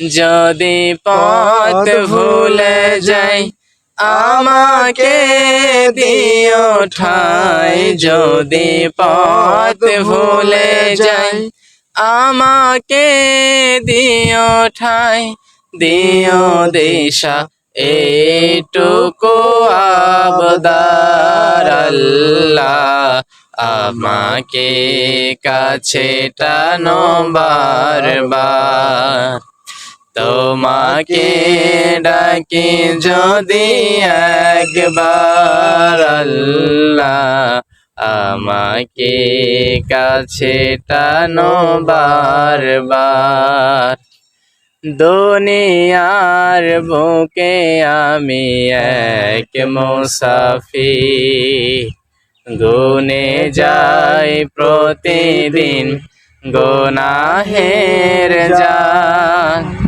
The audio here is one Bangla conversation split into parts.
যদি পথ ভুলে যাই আমাকে দিও ঠাই। যদি পথ ভুলে যাই আমাকে দিও ঠাই। দিও দিশা এইটুকু আবদার আল্লাহ। আমাকে কাছে টানো বারবার। তোমাকে ডাকি যদি একবার আল্লাহ আমাকে কাছে টানো বারবার। দুনিয়ার বুকে আমি এক মুসাফি গুনে যাই প্রতিদিন গোনাহের যান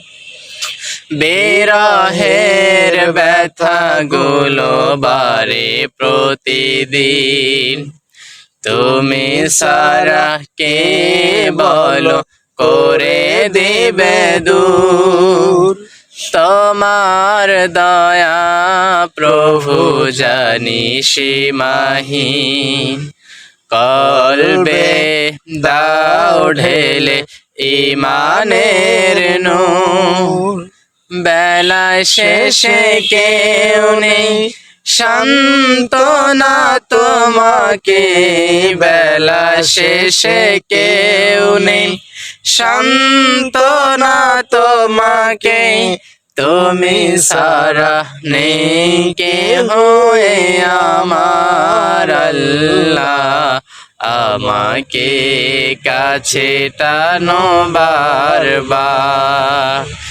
বেরহের ব্যথাগুলো বারে প্রতিদিন। তুমি সারা কে বলো করে দেবে দূর? তোমার দয়া প্রভু জানি সীমাহীন। কলবে দাও ঢেলে ইমানের নূর। বেলা শেষে কেউ নেই। শান্তনা তোমাকে। বেলা শেষে কেউ নেই। শান্তনা তোমাকে। তুমি সারা নেই কে হয়ে আমার আমাকে কাছে টানো বারবার।